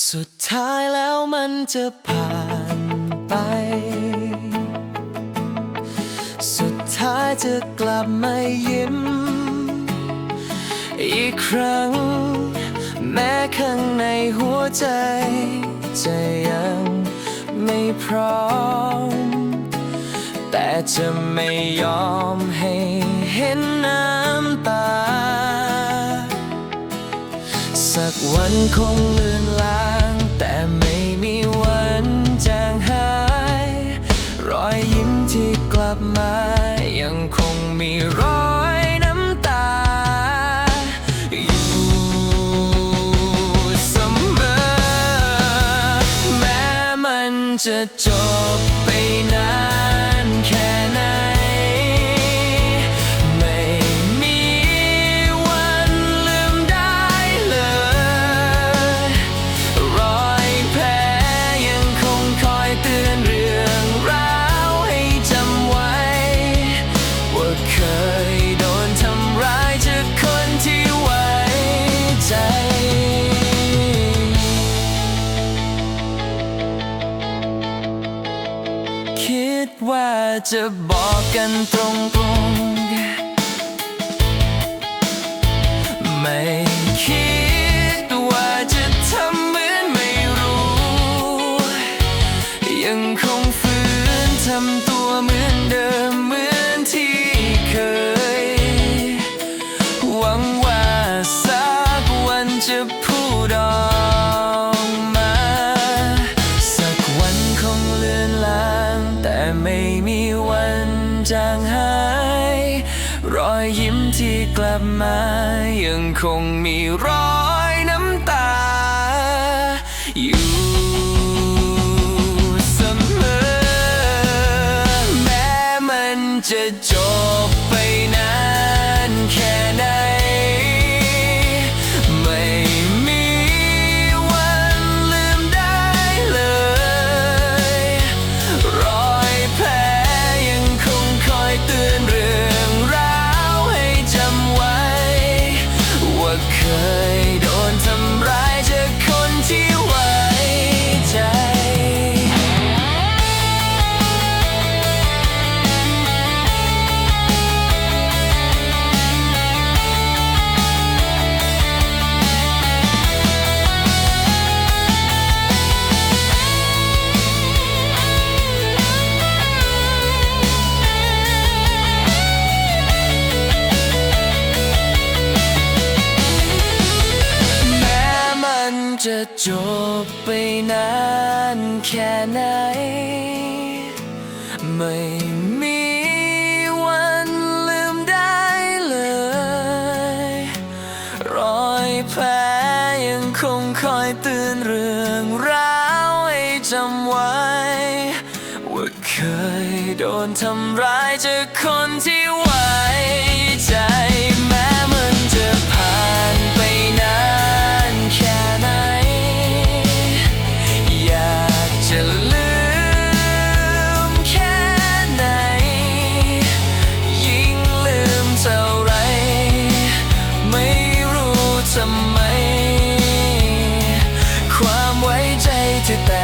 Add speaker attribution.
Speaker 1: สุดท้ายแล้วมันจะผ่านไป สุดท้ายจะกลับมายิ้ม อีกครั้ง แม้ข้างในหัวใจ จะยังไม่พร้อม แต่จะไม่ยอมให้เห็นน้ำตา สักวันคงลือน มีรอยน้ำตา อยู่เสมอแม้มันจะจบ ว่าจะบอกกันตรงๆ ไม่คิดว่าจะทำเหมือนไม่รู้ ยังคงฝืนทำตัว รอยยิ้มที่กลับมา ยังคงมีรอยน้ำตาอยู่เสมอ แม้มันจะจบไปนานแค่ จบไปนานแค่ไหน ไม่มีวันลืมได้เลย รอยแผลยังคงคอยตือนเรื่องราวให้จำไว้ ว่าเคยโดนทำร้ายจากคนที่ รู้ท